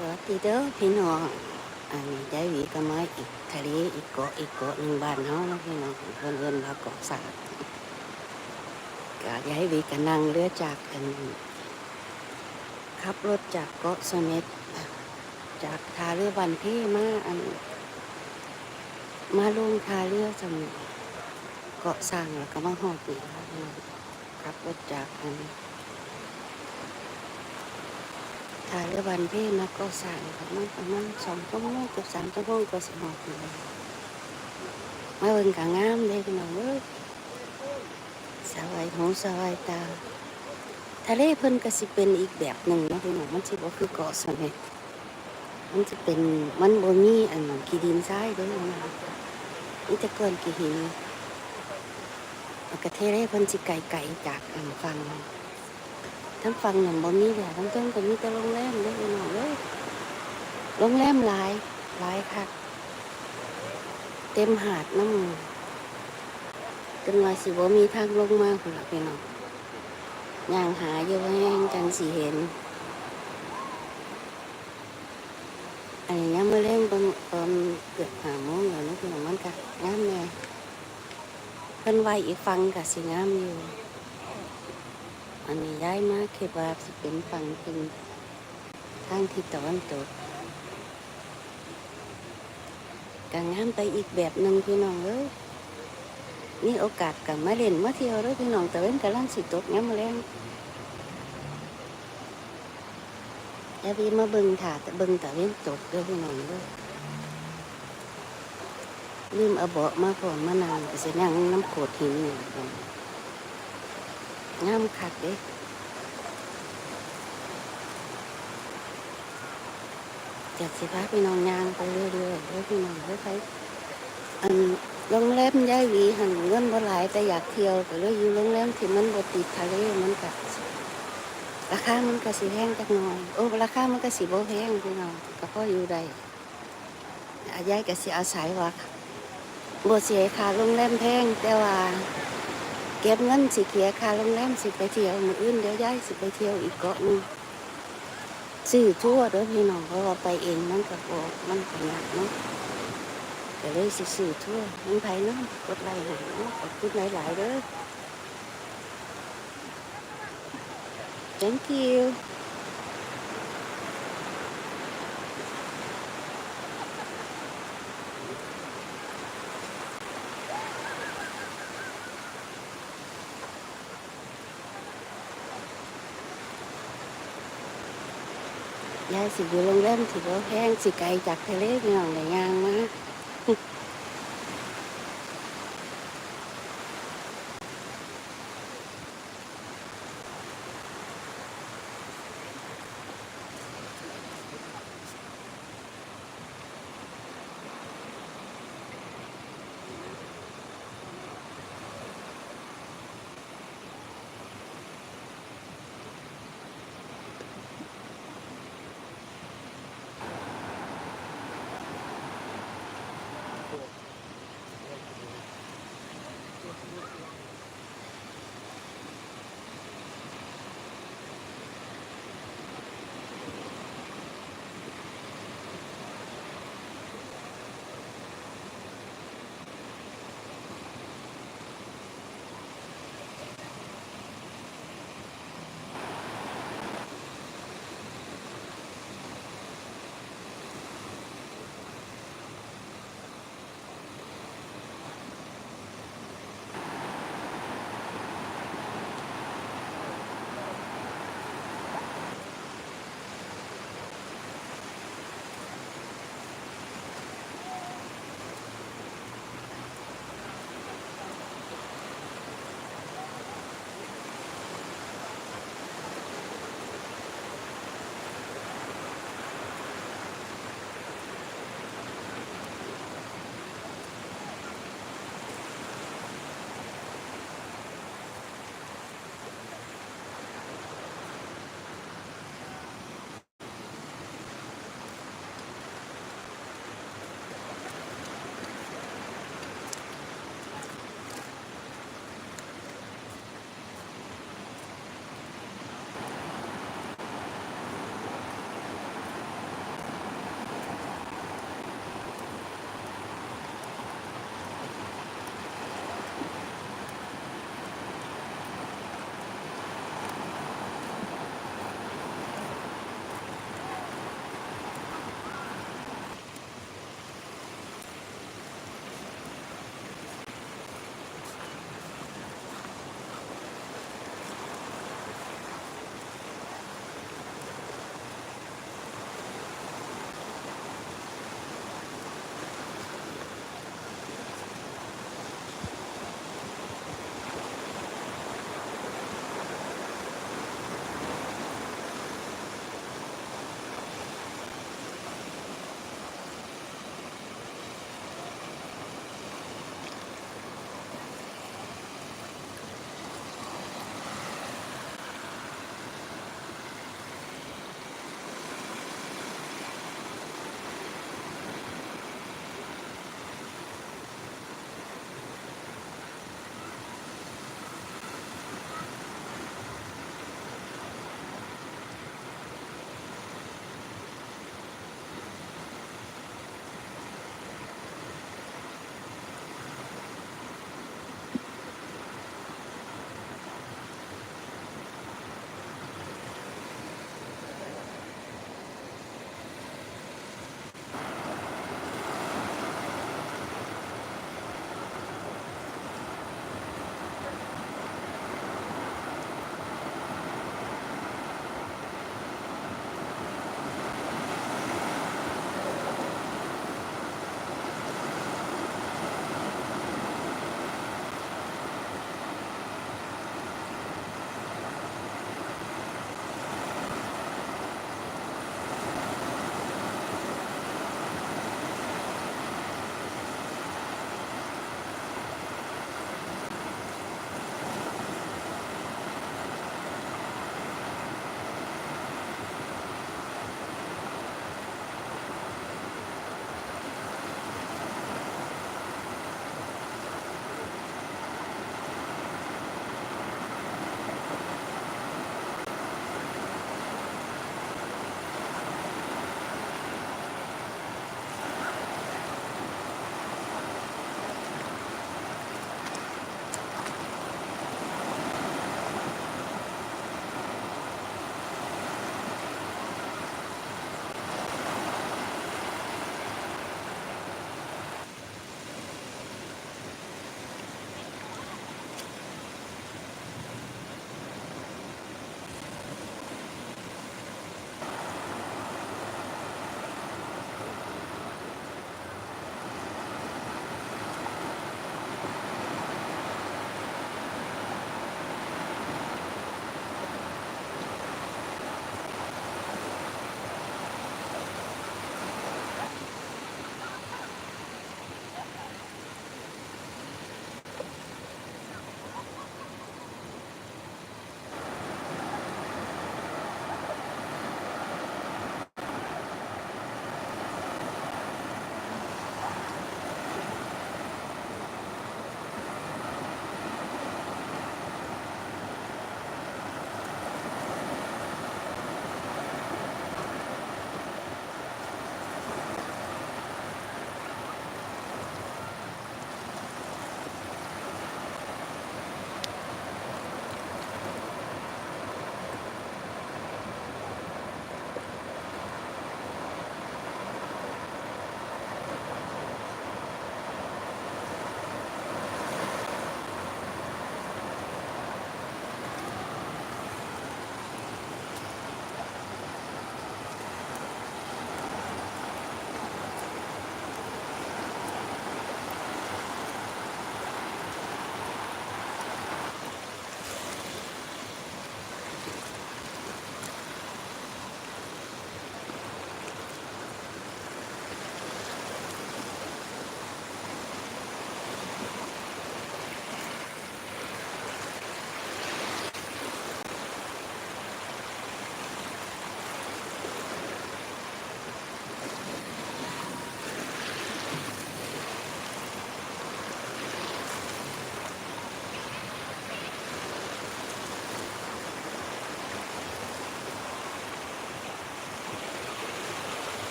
สวัสดีเด้อพี่น้องอันนี้ได้หวีก็มาอีกทะเลอีกเกาะอีกเกาะหนึ่งบ้านเฮาเนาะพี่น้องเพิ่นเอิ้นว่าเกาะสาดก็ย้ายหวีก็นั่งเรือจากอันขับรถจากเกาะเสม็ดจากท่าเรือบันเพมาอัน มาลงท่าเรือสมุเกาะสร้างแล้วก็มาฮอดนี่ค่ะพี่น้องขับรถจากอัน ถ่ายเรือวันเพ่มาก็สั่งประมาณประมาณสองชั่วโมงเกือบสามชั่วโมงก็สิหมดเลยมาเบิ่งกะงามเลยพี่น้องเอ้ยสบายหูสบายตาทะเลเพิ่นก็สิเป็นอีกแบบหนึ่งนะพี่น้องมันสิบ่คือเกาะสม็ดมันจะเป็นมันบ่มีอันขี้ดินทรายด้อนะนี่จะเกินกี่หินแล้วก็ทะเลเพิ่นสิไกลๆจากอันฝั่ง ทั้งฟังหนุ่มบ่มีเลยทั้งเทิงก็มีแต่โรงแรมเด้อน้องเอ้ยโรงแรมหลายหลายคักเต็มหาดน้ำจนว่าสิบ่มีทางลงมาพุ่นล่ะพี่น้องย่างหาอยู่แห้งจังสิเห็นอันนี้ยังมาเล่นตอนตอนเกือบหาโมงแล้วนะพี่น้องมันก็งามแน่เพิ่นไว้อีกฟังก็สิงามอยู่ อันนี้ย้ายมาคิดว่าสิเป็นฝั่งเป็นทางทิศตะวันตกกางงามไปอีกแบบหนึ่งพี่น้องเอ้ยนี่โอกาสกับมาเล่นมาเที่ยวเด้วยพี่น้องแต่เว้นกำลังสิตกย้ำมาแรงอย่าพี่มาเบิ่งถาแต่เบิ่งแต่เว้นตกเด้วยพี่น้องเด้อลืมเอาเบาะมาก่อนมานานก็สินั่งน้ำโขดหินนี่พี่น้อ งามคักเด้จากสิพาพี่น้องยางไปเรื่อยๆแล้วพี่น้องค่อยๆอันโรงแรมย้ายวีหันเงินบ่หลายแต่อยากเที่ยวก็เลยอยู่โรงแรมที่มันบ่ติดทะเลมันก็ราคามันก็สิแพงจักหน่อยโอ้ราคามันก็สิบ่แพงพี่น้องก็พออยู่ได้อาย้ายก็สิอาศัยว่าบ่เสียค่าโรงแรมแพงแต่ว่า ก็บเงินสิเขียค่าโรงแรมสิไปเที่ยวมืออื่นเดี๋ยวย้ายสิไปเที่ยวอีกเกาะหนึงซื้อทั่วเด้อพี่น้องเพราะว่าไปเองมันก็บอกมันก็ยากเนาะก็เลยสิซื้อทั่วมันไผเนาะกดไลค์หน่อยเนาะขอบคุณหลายๆเด้อ thank you ยายสิอยู่โรงแรมสิบ่แพงสิไกลจากทะเลพี่น้องได้ย่างมา